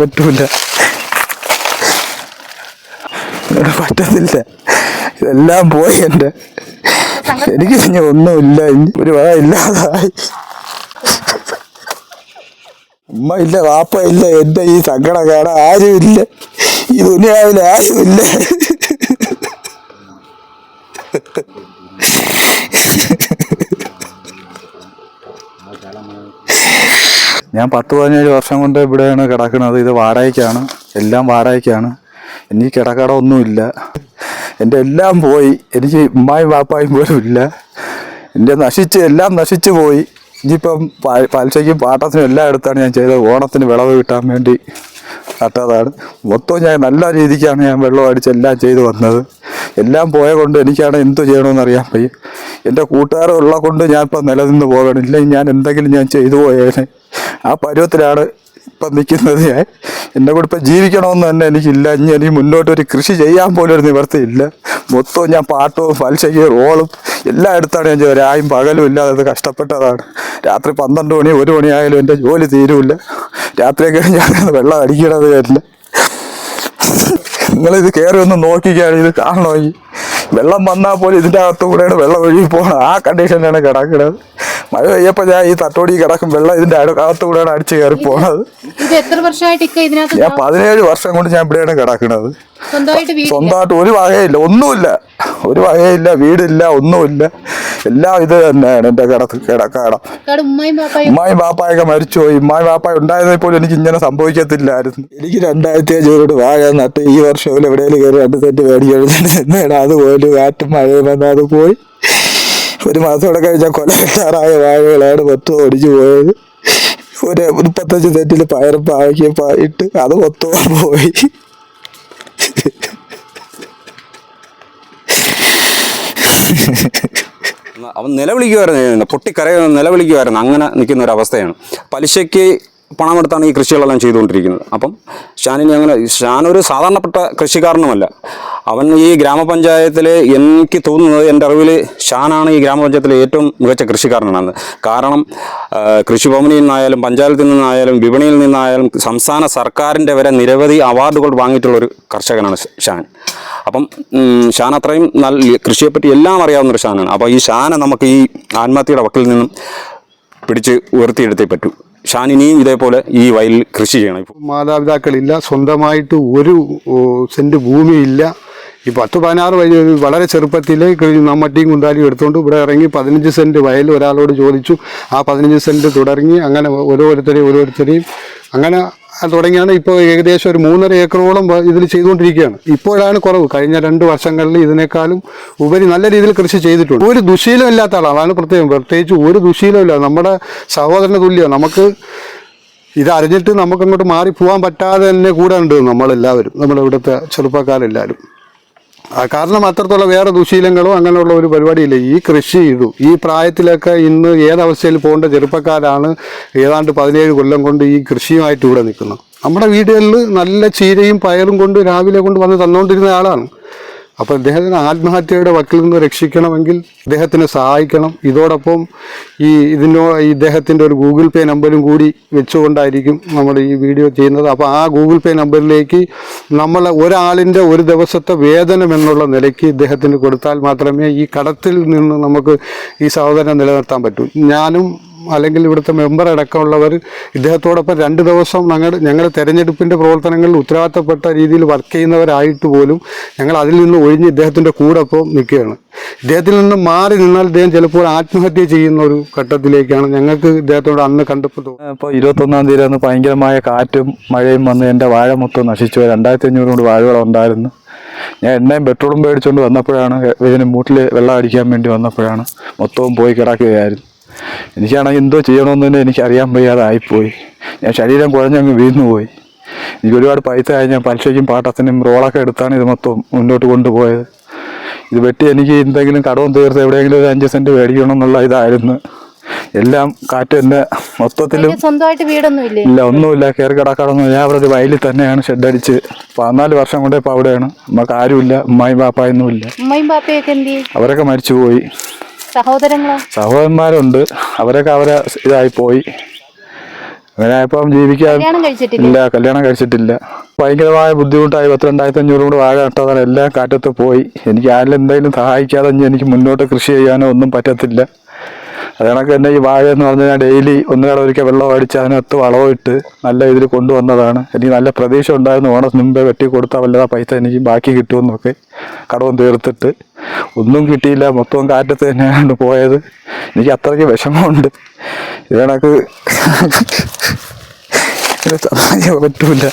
പറ്റൂല. പറ്റത്തില്ല. ഇതെല്ലാം പോയി എന്റെ. എനിക്ക് പിന്നെ ഒന്നുമില്ല. ഒരു വക ഇല്ലാതായി. ഉമ്മ ഇല്ല വാപ്പ ഇല്ല എന്റെ ഈ സങ്കടം കാണാൻ ഇല്ല ഈ ദുനിയാവിൽ ആരുമില്ല. ഞാൻ പത്ത് പതിനേഴ് വർഷം കൊണ്ട് ഇവിടെയാണ് കിടക്കുന്നത്. ഇത് വാടകയ്ക്കാണ്. എല്ലാം വാടകയ്ക്കാണ്. എനിക്ക് കിടക്കട ഒന്നുമില്ല. എന്റെ എല്ലാം പോയി. എനിക്ക് ഉമ്മായും വാപ്പായും പോലും ഇല്ല. എന്റെ നശിച്ച് എല്ലാം നശിച്ചു പോയി. ഇനിയിപ്പം പലിശയ്ക്കും പാട്ടത്തിനും എല്ലാം എടുത്താണ് ഞാൻ ചെയ്തത്. ഓണത്തിന് വിളവ് കിട്ടാൻ വേണ്ടി നട്ടതാണ്. മൊത്തം ഞാൻ നല്ല രീതിക്കാണ് ഞാൻ വെള്ളം അടിച്ച് എല്ലാം ചെയ്തു വന്നത്. എല്ലാം പോയ കൊണ്ട് എനിക്കാണ് എന്തു ചെയ്യണമെന്ന് അറിയാൻ വയ്യ. എന്റെ കൂട്ടുകാരുള്ള കൊണ്ട് ഞാൻ ഇപ്പം നിലനിന്ന് പോകണം. ഇല്ലെങ്കിൽ ഞാൻ എന്തെങ്കിലും ഞാൻ ചെയ്തു പോയേനെ. ആ പരുവത്തിലാണ് ഇപ്പം നിൽക്കുന്നത് ഞാൻ. എന്റെ കൂടെ ഇപ്പം ജീവിക്കണമെന്ന് തന്നെ എനിക്കില്ല. ഇനി എനിക്ക് മുന്നോട്ട് ഒരു കൃഷി ചെയ്യാൻ പോലും ഒരു നിവർത്തിയില്ല മൊത്തവും ഞാൻ പാട്ടവും പലിശയ്ക്ക് റോളും എല്ലാം എടുത്താണ് ഞാൻ ചെയ്തത്. രായും പകലും ഇല്ലാതെ അത് കഷ്ടപ്പെട്ടതാണ്. രാത്രി പന്ത്രണ്ട് മണി ഒരു മണിയായാലും എന്റെ ജോലി തീരുമില്ല രാത്രിയൊക്കെ ഞാൻ വെള്ളം അടിക്കണത് വരില്ല നിങ്ങളിത് കയറി ഒന്ന് നോക്കിക്കാണ് ഇത് കാണണമെങ്കിൽ വെള്ളം വന്നാൽ പോലും ഇതിന്റെ അകത്തുകൂടെയാണ് വെള്ളം ഒഴുകി പോകണം ആ കണ്ടീഷനിലാണ് കിടക്കുന്നത്. മഴ പെയ്യപ്പോൾ ഞാൻ ഈ തട്ടോടി കിടക്കും വെള്ളം ഇതിന്റെ അകത്തു കൂടെയാണ് അടിച്ച് കയറി പോണത്. ഞാൻ പതിനേഴ് വർഷം കൊണ്ട് ഞാൻ ഇവിടെയാണ് കിടക്കുന്നത്. സ്വന്തമായിട്ട് ഒരു വകയില്ല ഒന്നുമില്ല. ഒരു വകയില്ല വീടില്ല ഒന്നുമില്ല. എല്ലാം ഇത് തന്നെയാണ് എന്റെ കിടത്ത് കിടക്കാടം ഉമ്മയും ബാപ്പായൊക്കെ മരിച്ചുപോയി. ഉമ്മായും ബാപ്പായ ഉണ്ടായതിൽ പോലും എനിക്ക് ഇങ്ങനെ സംഭവിക്കത്തില്ലായിരുന്നു. എനിക്ക് രണ്ടായിരത്തി അഞ്ഞൂറ് വാഴ നട്ട് ഈ വർഷം എവിടെയെങ്കിലും കയറി രണ്ട് സെന്റ് മേടിക്കാൻ അത് പോലും കാറ്റും മഴയും വന്നാൽ അത് പോയി. ഒരു മാസം കൂടെ കഴിഞ്ഞാൽ കൊല കെട്ടാറായ വാഴകളാണ് മൊത്തം ഒടിച്ചു പോയത്. ഒരു മുപ്പത്തഞ്ച് സെന്റിൽ പയറും പാവയ്ക്കും ഇട്ട് അത് മൊത്തവും പോയി. അവൻ നിലവിളിക്കുമായിരുന്നു പൊട്ടിക്കരയുന്ന നിലവിളിക്കുമായിരുന്നു അങ്ങനെ നിൽക്കുന്ന ഒരു അവസ്ഥയാണ്. പലിശയ്ക്ക് പണമെടുത്താണ് ഈ കൃഷികളെല്ലാം ചെയ്തുകൊണ്ടിരിക്കുന്നത്. അപ്പം ഷാനിന് അങ്ങനെ ഷാൻ ഒരു സാധാരണപ്പെട്ട കൃഷിക്കാരനുമല്ല. അവൻ ഈ ഗ്രാമപഞ്ചായത്തിൽ എനിക്ക് തോന്നുന്നത് എന്റെ അറിവിൽ ഷാനാണ് ഈ ഗ്രാമപഞ്ചായത്തിലെ ഏറ്റവും മികച്ച കൃഷിക്കാരനാണ്. കാരണം കൃഷിഭവനിൽ നിന്നായാലും പഞ്ചായത്തിൽ നിന്നായാലും വിപണിയിൽ നിന്നായാലും സംസ്ഥാന സർക്കാരിന്റെ വരെ നിരവധി അവാർഡുകൾ വാങ്ങിയിട്ടുള്ളൊരു കർഷകനാണ് ഷാൻ. അപ്പം ഷാൻ അത്രയും നല്ല കൃഷിയെപ്പറ്റി എല്ലാം അറിയാവുന്ന ഒരു ഷാനാണ്. അപ്പോൾ ഈ ഷാനെ നമുക്ക് ഈ ആത്മഹത്യയുടെ വക്കിൽ നിന്നും പിടിച്ച് ഉയർത്തിയെടുത്തേ പറ്റൂ. ഷാൻ ഇനിയും ഇതേപോലെ ഈ വയലിൽ കൃഷി ചെയ്യണം. മാതാപിതാക്കളില്ല സ്വന്തമായിട്ട് ഒരു സെന്റ് ഭൂമിയില്ല. ഈ പത്ത് പതിനാറ് വയ വളരെ ചെറുപ്പത്തിലെ നമ്മട്ടിയും കുന്താലിയും എടുത്തുകൊണ്ട് ഇവിടെ ഇറങ്ങി പതിനഞ്ച് സെന്റ് വയൽ ഒരാളോട് ചോദിച്ചു. ആ പതിനഞ്ച് സെന്റ് തുടങ്ങി അങ്ങനെ ഓരോരുത്തരെയും ഓരോരുത്തരെയും അങ്ങനെ തുടങ്ങിയാണ് ഇപ്പോൾ ഏകദേശം ഒരു മൂന്നര ഏക്കറോളം ഇതിൽ ചെയ്തുകൊണ്ടിരിക്കുകയാണ്. ഇപ്പോഴാണ് കുറവ്. കഴിഞ്ഞ രണ്ട് വർഷങ്ങളിൽ ഇതിനേക്കാളും ഉപരി നല്ല രീതിയിൽ കൃഷി ചെയ്തിട്ടുണ്ട്. ഒരു ദുശീലം ഇല്ലാത്ത ആളാണ്. പ്രത്യേകം. പ്രത്യേകിച്ച് ഒരു ദുശീലമില്ല നമ്മുടെ സഹോദരന് തുല്യം. നമുക്ക് ഇത് അറിഞ്ഞിട്ട് നമുക്കങ്ങോട്ട് മാറി പോകാൻ പറ്റാതെ തന്നെ കൂടെ ഉണ്ട് നമ്മളെല്ലാവരും. നമ്മുടെ ഇവിടുത്തെ ചെറുപ്പക്കാരെല്ലാവരും. കാരണം അത്രത്തോളം വേറെ ദുശീലങ്ങളോ അങ്ങനെയുള്ള ഒരു പരിപാടിയില്ല. ഈ കൃഷി ചെയ്തു. ഈ പ്രായത്തിലൊക്കെ ഇന്ന് ഏതവസ്ഥയിൽ പോകേണ്ട ചെറുപ്പക്കാരാണ് ഏതാണ്ട് പതിനേഴ് കൊല്ലം കൊണ്ട് ഈ കൃഷിയുമായിട്ട് ഇവിടെ നിൽക്കുന്നത്. നമ്മുടെ വീടുകളിൽ നല്ല ചീരയും പയറും കൊണ്ട് രാവിലെ കൊണ്ട് വന്ന് തന്നുകൊണ്ടിരുന്ന ആളാണ്. അപ്പോൾ ഇദ്ദേഹത്തിന് ആത്മഹത്യയുടെ വക്കിൽ നിന്ന് രക്ഷിക്കണമെങ്കിൽ ഇദ്ദേഹത്തിനെ സഹായിക്കണം. ഇതോടൊപ്പം ഈ ഇതിനോ ഇദ്ദേഹത്തിന്റെ ഒരു ഗൂഗിൾ പേ നമ്പരും കൂടി വെച്ചുകൊണ്ടായിരിക്കും നമ്മൾ ഈ വീഡിയോ ചെയ്യുന്നത്. അപ്പോൾ ആ ഗൂഗിൾ പേ നമ്പറിലേക്ക് നമ്മൾ ഒരാളിന്റെ ഒരു ദിവസത്തെ വേതനം എന്നുള്ള നിലയ്ക്ക് ഇദ്ദേഹത്തിന് കൊടുത്താൽ മാത്രമേ ഈ കടത്തിൽ നിന്ന് നമുക്ക് ഈ സഹോദരനെ നിലനിർത്താൻ പറ്റൂ. ഞാനും അല്ലെങ്കിൽ ഇവിടുത്തെ മെമ്പർ അടക്കമുള്ളവർ ഇദ്ദേഹത്തോടൊപ്പം രണ്ട് ദിവസം ഞങ്ങൾ ഞങ്ങൾ തെരഞ്ഞെടുപ്പിന്റെ പ്രവർത്തനങ്ങളിൽ ഉത്തരവാദിത്തപ്പെട്ട രീതിയിൽ വർക്ക് ചെയ്യുന്നവരായിട്ട് പോലും ഞങ്ങൾ അതിൽ നിന്ന് ഒഴിഞ്ഞ് ഇദ്ദേഹത്തിന്റെ കൂടെ ഇപ്പോൾ നിൽക്കുകയാണ്. ഇദ്ദേഹത്തിൽ നിന്ന് മാറി നിന്നാൽ ഇദ്ദേഹം ചിലപ്പോൾ ആത്മഹത്യ ചെയ്യുന്ന ഒരു ഘട്ടത്തിലേക്കാണ് ഞങ്ങൾക്ക് ഇദ്ദേഹത്തോട് അന്ന് കണ്ടപ്പോൾ തോന്നുന്നത്. ഇപ്പോൾ ഇരുപത്തൊന്നാം തീയതി അന്ന് ഭയങ്കരമായ കാറ്റും മഴയും വന്ന് എന്റെ വാഴ മൊത്തം നശിച്ചു രണ്ടായിരത്തി അഞ്ഞൂറ് കൊണ്ട് വാഴകളുണ്ടായിരുന്നു ഞാൻ എണ്ണയും പെട്രോളും മേടിച്ചുകൊണ്ട് വന്നപ്പോഴാണ് ഇതിന് മൂട്ടിൽ വെള്ളം അടിക്കാൻ വേണ്ടി വന്നപ്പോഴാണ് മൊത്തവും പോയി കിടക്കുകയായിരുന്നു. എനിക്കാണെങ്കിൽ എന്തോ ചെയ്യണമെന്ന് തന്നെ എനിക്ക് അറിയാൻ വയ്യാതായിപ്പോയി. ഞാൻ ശരീരം കുറഞ്ഞങ്ങ് വീഴ്ന്നു പോയി എനിക്ക് ഒരുപാട് പൈസ കഴിഞ്ഞാൽ പലിശയ്ക്കും പാട്ടത്തിനും റോളൊക്കെ എടുത്താണ് ഇത് മൊത്തം മുന്നോട്ട് കൊണ്ടുപോയത്. ഇത് വെട്ടി എനിക്ക് എന്തെങ്കിലും കടവും തീർത്ത് എവിടെയെങ്കിലും ഒരു അഞ്ച് സെന്റ് മേടിക്കണം എന്നുള്ള ഇതായിരുന്നു. എല്ലാം കാറ്റ് എന്നെ മൊത്തത്തിലും സ്വന്തമായിട്ട് വീടൊന്നും ഇല്ലേ ഇല്ല ഒന്നുമില്ല. കയറി കിടക്കാടൊന്നും ഞാൻ അവിടെ ഒരു വയലിൽ തന്നെയാണ് ഷെഡ് അടിച്ച്. പതിനാല് വർഷം കൊണ്ടേ ഇപ്പൊ അവിടെയാണ്. നമുക്ക് ആരുമില്ല. ഉമ്മായും പാപ്പായൊന്നും ഇല്ല ഉമ്മയും പാപ്പയൊക്കെ എന്ത് ചെയ്യും? അവരൊക്കെ മരിച്ചുപോയി. സഹോദരങ്ങളോ? സഹോദരന്മാരുണ്ട്. അവരൊക്കെ അവരെ ഇതായി പോയി. അങ്ങനെ ആയപ്പം ജീവിക്കാൻ ഇല്ല കല്യാണം കഴിച്ചിട്ടില്ല. ഭയങ്കരമായ ബുദ്ധിമുട്ടായി. പത്തിരണ്ടായിരത്തി അഞ്ഞൂറ് കൂടെ വാഴ നട്ടതാണ്. എല്ലാം കാറ്റത്ത് പോയി. എനിക്ക് ആരിലും എന്തെങ്കിലും സഹായിക്കാതെ എനിക്ക് മുന്നോട്ട് കൃഷി ചെയ്യാനോ ഒന്നും പറ്റത്തില്ല. അത് കണക്ക് തന്നെ ഈ വാഴ എന്ന് പറഞ്ഞാൽ ഡെയിലി ഒന്നുകൂടെ ഒരിക്കൽ വെള്ളം അടിച്ച് അതിനകത്ത് ഇട്ട് നല്ല ഇതിൽ കൊണ്ടുവന്നതാണ്. എനിക്ക് നല്ല പ്രതീക്ഷ ഉണ്ടായിരുന്നു. ഓണത്തിന് മുമ്പേ വെട്ടി കൊടുത്താൽ വല്ലതാ പൈസ എനിക്ക് ബാക്കി കിട്ടുമെന്നൊക്കെ കടവും തീർത്തിട്ട്. ഒന്നും കിട്ടിയില്ല. മൊത്തം കാറ്റത്ത് തന്നെയാണ് പോയത്. എനിക്ക് അത്രയ്ക്ക് വിഷമമുണ്ട്. ഇത് കണക്ക് ഇത് സമാധിക്കാൻ പറ്റൂല.